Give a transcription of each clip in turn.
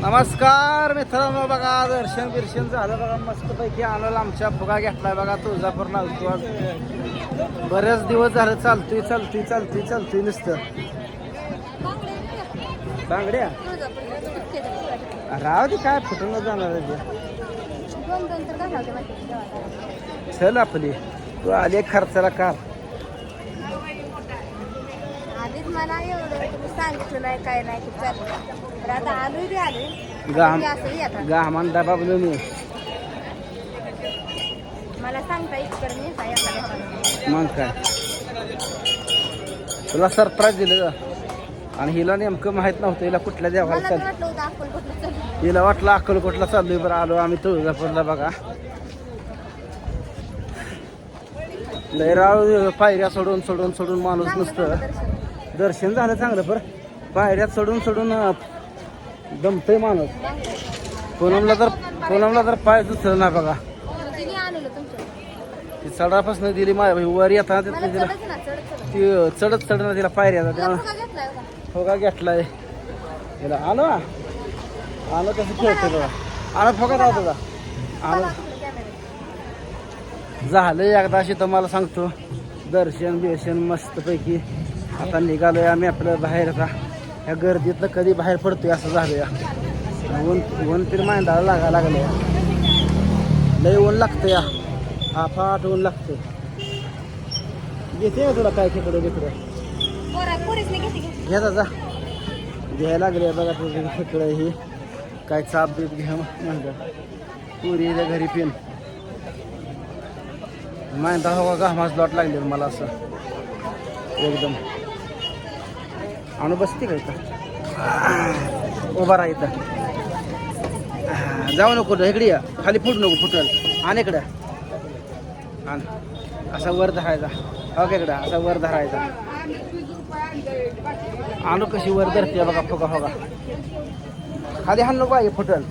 नमस्कार मित्रांनो बघा दर्शन बिर्शन झालं बघा मस्तपैकी आणलं आमच्या फुगा घेतलाय बघा तुळजापूरला होतो आज. बरेच दिवस झालं चालतोय चालतोय चालतोय चालतोय नुसतं. बांगड्या? राव दे काय फुटून जाणार ते. चल आपली तू आले खर्चाला काल. आधीच मला एवढं तुम्ही सांगितलं नाही काय नाही चाललं तर आता आलोय बी आलोय. गाम मी असंही आता गामान दाबाबलो मी मला सांगता इकडे मी काय मग काय? तुला सरप्राईज दिलं? आणि हिला नेमकं माहीत नव्हतं हिला कुठल्या देवाला मला चाल तर वाटलं होतं आपण कुठलं चाललं हिला वाटलं अक्कलकोटला चाललोय बरं आलो आम्ही तुळजापूरला बघा. लय राव पायऱ्या सोडून सोडून सोडून माणूस चांगलं नुसतं. झालं दर्शन. दर्शन झालं चांगलं बरं. पायऱ्यात सोडून सोडून अं, दमतोय माणूस. पूनमला तर पूनमला तर पाय दुसरं नाही बघा. ती चढापासून दिली वर येताना मला तिला. ना ती चढत चढणं तिला पायऱ्या तुला त्यामुळे फुगा घेतलाय का घेतलाय. तिला आलो. हा? आलो कसं खेळतो बघा. आलो फोगा जाऊ तुझा आलो. मला झालं एकदा अशी तुम्हाला सांगतो. दर्शन बिर्शन मस्तपैकी. आता निघालोय आम्ही आपलं बाहेर आता. ह्या गर्दीतनं कधी बाहेर पडतोय असं झालं या ऊन ऊन तरी मांडायला लागायला लागलं या लय ऊन लागतं या हा फाट ऊन लागतं घेते तुला काय घेते घेते घ्या दादा. घ्यायला लागले बघा तुझं तिकडे ही. काय चाप बीप घ्या म्हणलं. पुरी घरी पिन माहिती हो का घामाच लॉट लागले मला असं. एकदम. आणू बसते का इथं? उभा राहा इथं. जाऊ नको इकडे या. खाली फुट नको फुटल. आण इकडं. आण. असा वर धरायचा. हो का इकडं असा वर धरायचा. आणू कशी वर धरते बघा फुगा फुगा. खाली हाण नको आहे फुटल.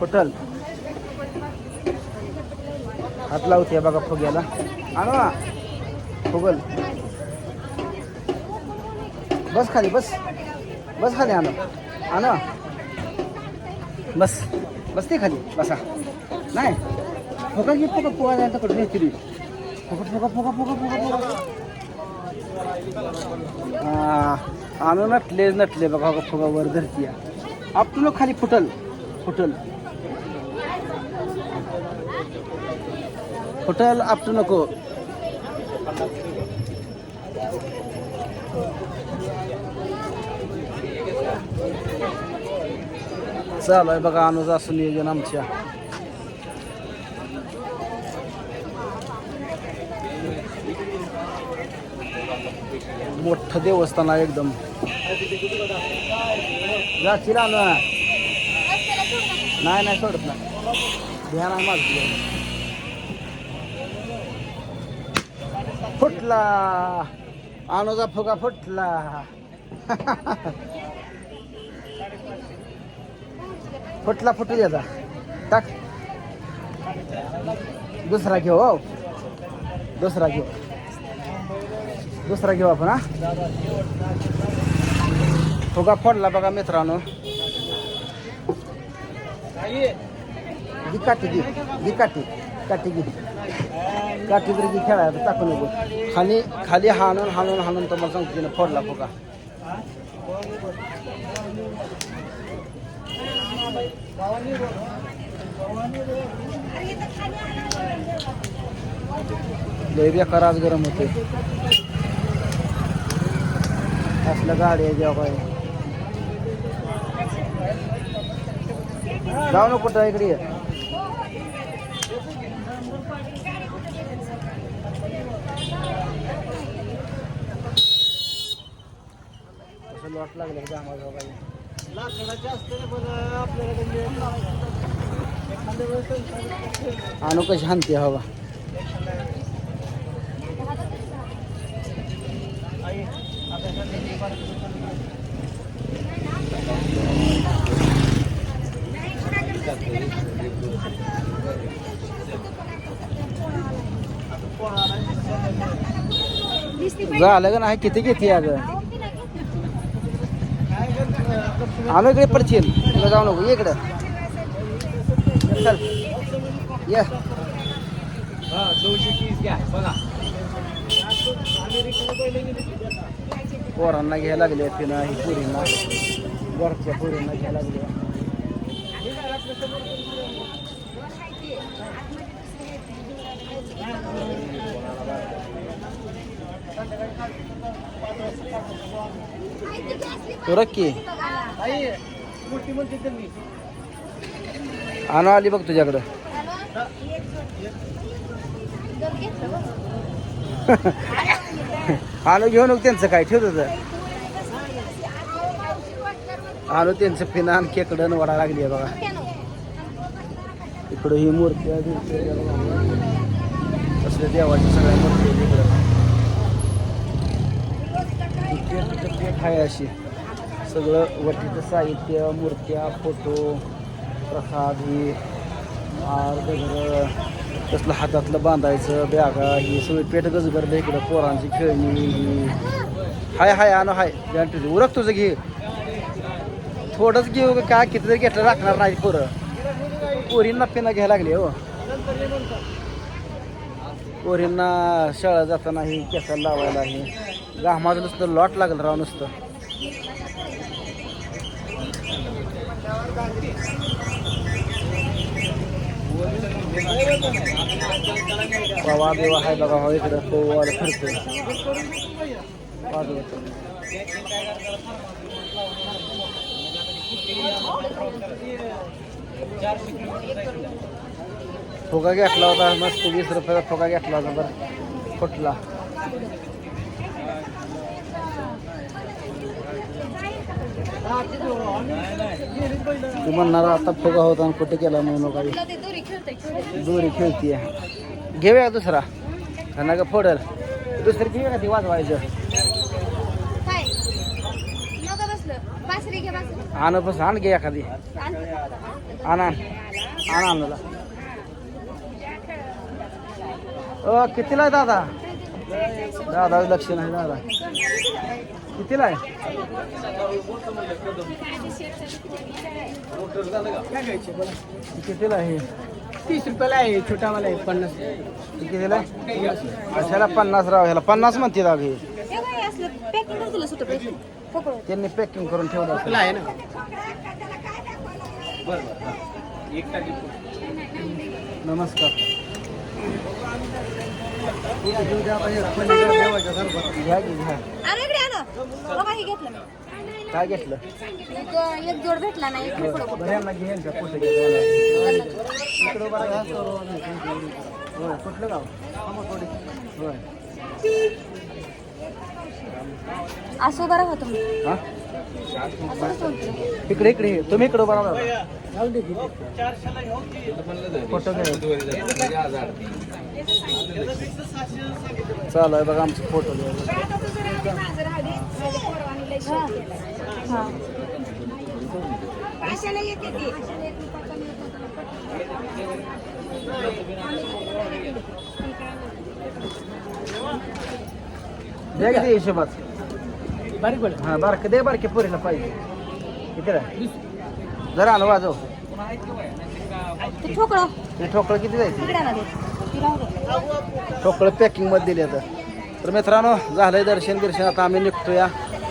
फुटल. हात लावते बघा फुग्याला. आणवा फुगल. बस खाली बस. बस खाली आण. आणा. बस. बसते खाली. बसा. नाही. फुगा घे फुगा फुगा जायचं कडून येते फुगा फुगा फुगा फुगा फुगा फुगा हा, आणू नटले नटले बघा फुगा वर धरती आप तुला खाली फुटल. फुटल. फुटल आपटू नको चालू आहे बघा अनुज असं नियोजन आमच्या मोठं देवस्थान आहे एकदम जाशील आणू नाही नाही सोडत नाही ध्यान आहे माझं फुटला. अनुजा फुगा फुटला. फुटला फुटू द्याचा टाक. दुसरा घेऊ हो. दुसरा घेऊ. दुसरा घेऊ आपण हा. फुगा फोडला बघा मित्रांनो. गी काठी गी काठी गी काठी तरी खेळायला टाकू नको. खाली खाली हाणून हाणून हाणून तर मला सांगतो तिने फोडला फुगा लय बेकार आज गरम होते असल्या गाडी आहे जेव्हा काय जाऊ नको कुठं इकडे ये. असं लॉट लागलं का आम्हाला काही आणू कशी हानते हवा वीस ते झालं का नाही? किती किती अगं? आम्ही इकडे पडशील तुला जाऊ नको इकडं. चल. ये. पोरांना घ्यायला लागले तिनं ही पुरींना. वरच्या पुरींना घ्यायला लागले. रक्की आणू आली बघ तुझ्याकडं. आणू घेऊ नको त्यांचं काय ठेवत होतं आणू त्यांचं फिनान केकडन वडा लागली आहे बघा. इकडं ही मूर्ती आहे असल्या देवाच्या सगळ्या मूर्ती आहेत इकडं. पेठ आहे अशी. सगळं वटीचं साहित्य मूर्त्या फोटो प्रसाद ही हार गजर तसलं हातातलं बांधायचं बॅगा ही सगळी पेट गजगरलं इकडं पोरांची खेळणी ही. हाय हाय आण हाय. गॅरंटी उरक तुझं घे. थोडंच घेऊ काय किती तरी घेतलं राखणार नाही पोरं. पोरींना पिना घ्यायला लागली हो. पोरींना शाळा जाताना ही केसाला लावायला ही. घामाचं नुसतं लॉट लागलं राव नुसतं. पवा देवा आहे बघा हो इकडं हो, पोवाला फिरतोय बाजूला. ठोका घेतला होता मस्त वीस रुपयाचा ठोका घेतला होता बरं. फुटला. तू म्हणणार आता फुगा होता आणि कुठे केला म्हणून काही. दोरी खेळतीये. घेऊया दुसरा. त्यांना का फोडल. दुसरी घेऊया का ती वाजवायचं काय नको बसलं घे बासरी आण बस आण घे एखादी. आण आण. आण आणला अ कितीला आहे दादा? दादा लक्ष नाही दादा. कितीला आहे? कितीला आहे? तीस रुपयाला आहे छोटावाला आहे पन्नास. कितीला आहे? अशाला पन्नास राव ह्याला पन्नास म्हणते दाग हे. हे काय असलं? पॅकिंग पकडून त्यांनी पॅकिंग करून ठेवलं असेल. आहे ना? नमस्कार. घ्या की घ्या काय घेतलं? एक जोड भेटला नाही बरं बरं कुठलं गाव? होय. असं हा? कसं होतं? इकडे इकडे. तुम्ही इकडं बरा. फोटो घ्या. चालू आहे बघा आमचे फोटो. हा. येते ती? द्या किती हिशोबात बारीक पडेल हा बारक दे बारके पोरीला पाहिजे किती जरा आलं वाजव ते ठोकळं ते ठोकळं किती जायचं. ठोकळं पॅकिंगमध्ये दिले आता तर मित्रांनो झालंय दर्शन दर्शन आता आम्ही निघतो या